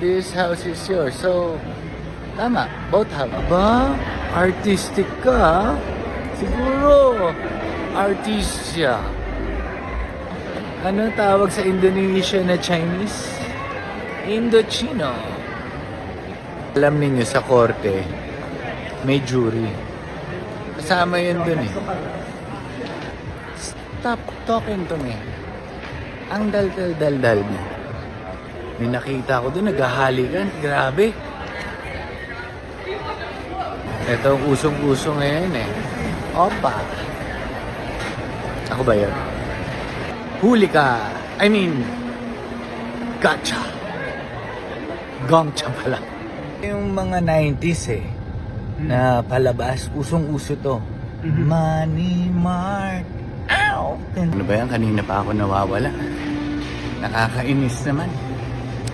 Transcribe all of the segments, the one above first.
this house is yours. So, tama, both have. Aba, artistic ka? Siguro, artist siya. Ano tawag sa Indonesia na Chinese? Indochino. Alam ninyo sa korte, may jury. Kasama yun dun eh. Stop talking to me. Ang dal-dal-dal-dal mo. May nakita ko doon, naghahalikan. Grabe. Ito ang usong-uso ngayon eh. Opa. Ako ba yun? Huli ka. I mean, gotcha. Gongcha pala. Yung mga 90s eh, na palabas, usong-uso to. Money Mart. Ow! Ano ba yan? Kanina pa ako nawawala. Nakakainis naman.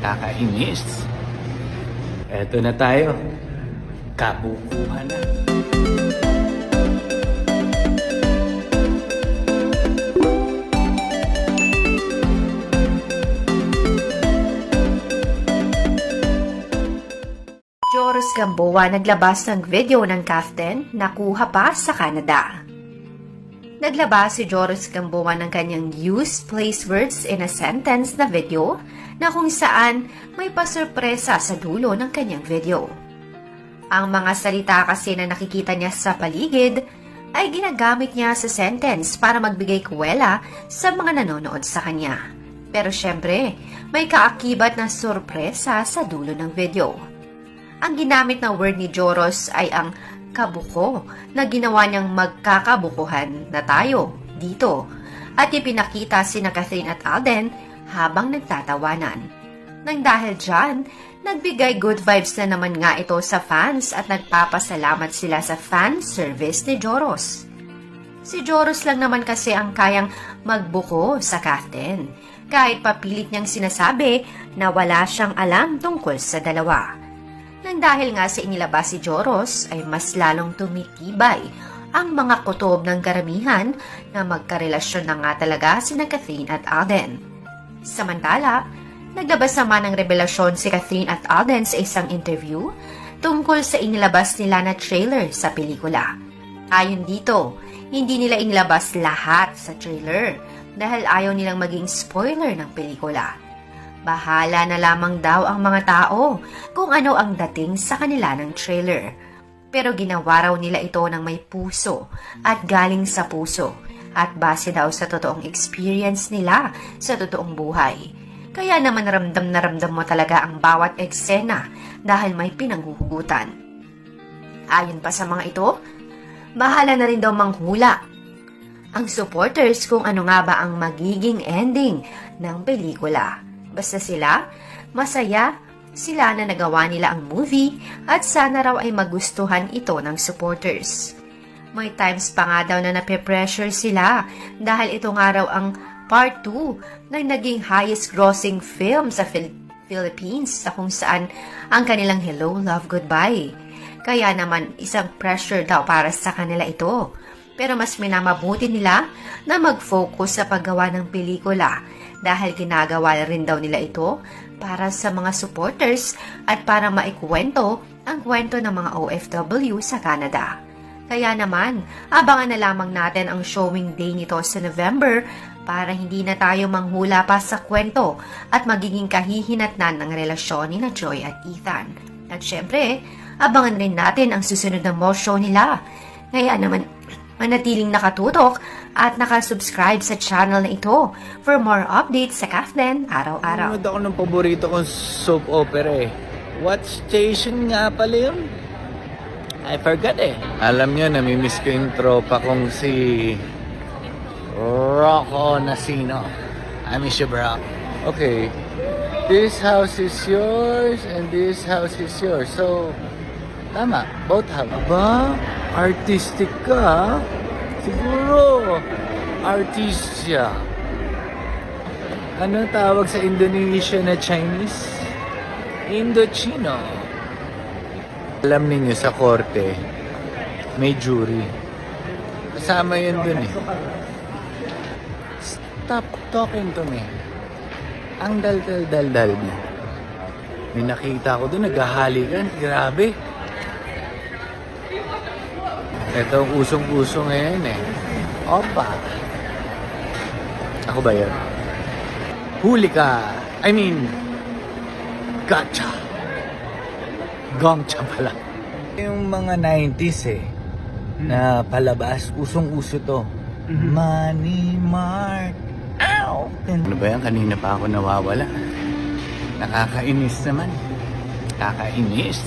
Nakakainis. Eto na tayo. Kabukuhan na. Joros Gamboa naglabas ng video ng kaftan na kuha pa sa Canada. Naglabas si Joros Gamboa ng kanyang use place words in a sentence na video na kung saan may pasurpresa sa dulo ng kanyang video. Ang mga salita kasi na nakikita niya sa paligid ay ginagamit niya sa sentence para magbigay kuwela sa mga nanonood sa kanya. Pero syempre, may kaakibat na sorpresa sa dulo ng video. Ang ginamit na word ni Joros ay ang kabuko na ginawa niyang magkakabukuhan na tayo dito at ipinakita si na Catherine at Alden habang nagtatawanan. Nang dahil dyan, nagbigay good vibes na naman nga ito sa fans at nagpapasalamat sila sa fan service ni Joros. Si Joros lang naman kasi ang kayang magbuko sa Catherine kahit papilit niyang sinasabi na wala siyang alam tungkol sa dalawa. Nang dahil nga sa inilabas si Joros ay mas lalong tumitibay ang mga kutob ng karamihan na magkarelasyon na nga talaga si Catherine at Alden. Samantala, naglabas naman ng revelasyon si Catherine at Alden sa isang interview tungkol sa inilabas nila na trailer sa pelikula. Ayon dito, hindi nila inilabas lahat sa trailer dahil ayaw nilang maging spoiler ng pelikula. Bahala na lamang daw ang mga tao kung ano ang dating sa kanila ng trailer. Pero ginawa raw nila ito ng may puso at galing sa puso at base daw sa totoong experience nila sa totoong buhay. Kaya naman ramdam na ramdam mo talaga ang bawat eksena dahil may pinanghuhugutan. Ayon pa sa mga ito, bahala na rin daw manghula ang supporters kung ano nga ba ang magiging ending ng pelikula. Basta sila, masaya sila na nagawa nila ang movie at sana raw ay magustuhan ito ng supporters. May times pa nga daw na nape-pressure sila dahil ito nga raw ang part 2 ng naging highest grossing film sa Phil- Philippines sa kung saan ang kanilang Hello, Love, Goodbye. Kaya naman isang pressure daw para sa kanila ito. Pero mas minamabuti nila na mag-focus sa paggawa ng pelikula dahil ginagawa rin daw nila ito para sa mga supporters at para maikwento ang kwento ng mga OFW sa Canada. Kaya naman, abangan na lamang natin ang showing day nito sa November para hindi na tayo manghula pa sa kwento at magiging kahihinatnan ng relasyon ni na Joy at Ethan. At syempre, abangan rin natin ang susunod na mo show nila. Kaya naman, manatiling nakatutok at nakasubscribe sa channel na ito for more updates sa Kafden araw-araw. Nanonood ako ng paborito kong soap opera eh. What station nga pala yun? I forgot eh. Alam nyo, namimiss ko yung tropa kong si Rocco Nasino. I miss you, bro. Okay. This house is yours and this house is yours. So, tama. Both have. Aba, artistic ka? Siguro, artist siya. Ano tawag sa Indonesia na Chinese? Indochino. Alam ninyo sa korte, may jury. Kasama yun dun eh. Stop talking to me. Ang dal-dal-dal-dal mo. May nakita ko doon, naghahalikan. Grabe. Ito ang usong-uso ngayon eh. Opa. Ako ba yun? Huli ka. I mean, gotcha. Gongcha pala. Yung mga 90s eh, na palabas, usong-uso to. Money Mart. Ow! Ano ba yan? Kanina pa ako nawawala. Nakakainis naman. Nakakainis.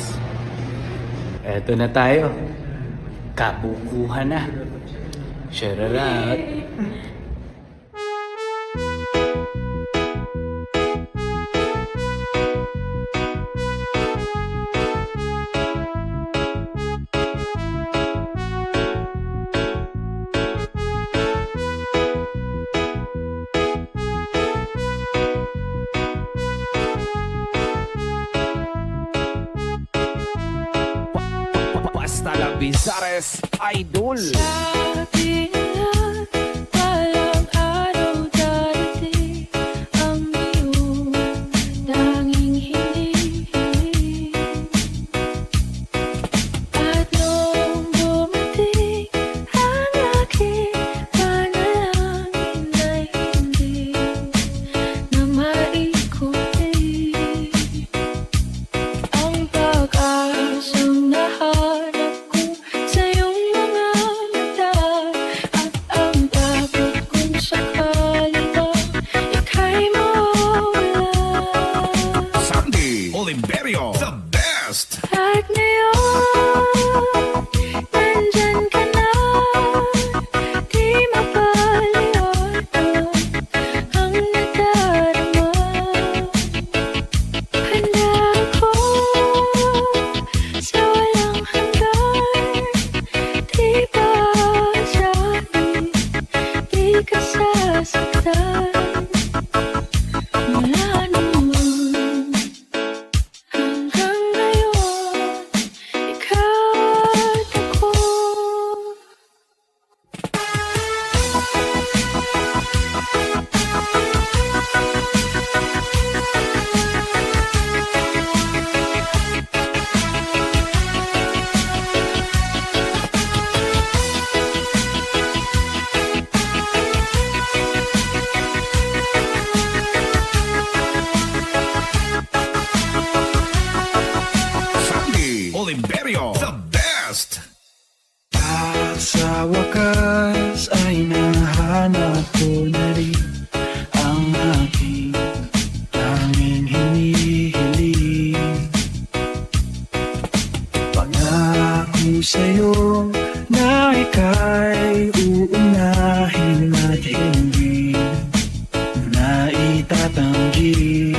Eto na tayo. Kabukuha na. Shararat. Basta la Bizares Idol sa wakas ay nahanap ko na rin ang aking tanging hinihiling Pangako sa'yo na ika'y uunahin at hindi na itatanggi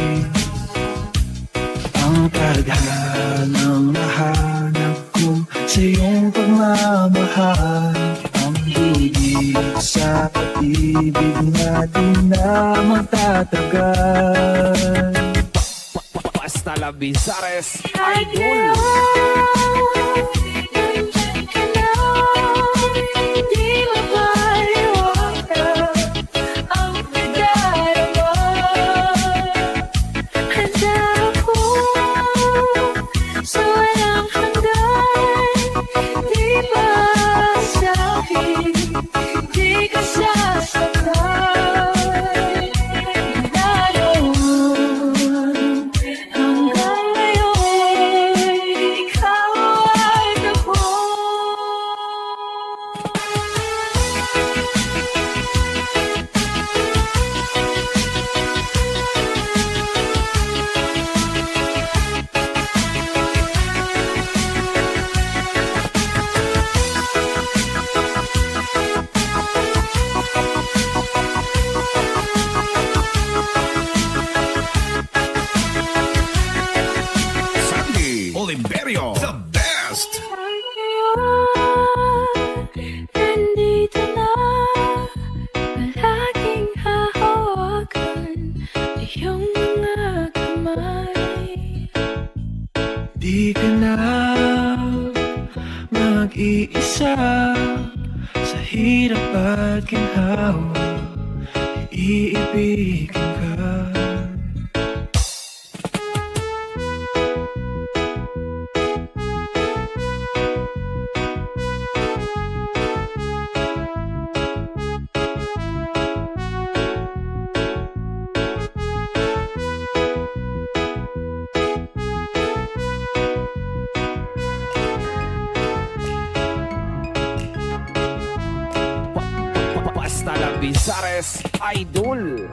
ang tadhanang nahanap ko sa iyong pagmamahal pag-ibig natin na magtatagal. Basta la Bizares At mag-iisa Sa hirap at ginhawa Iibigin ka Rizares Idol.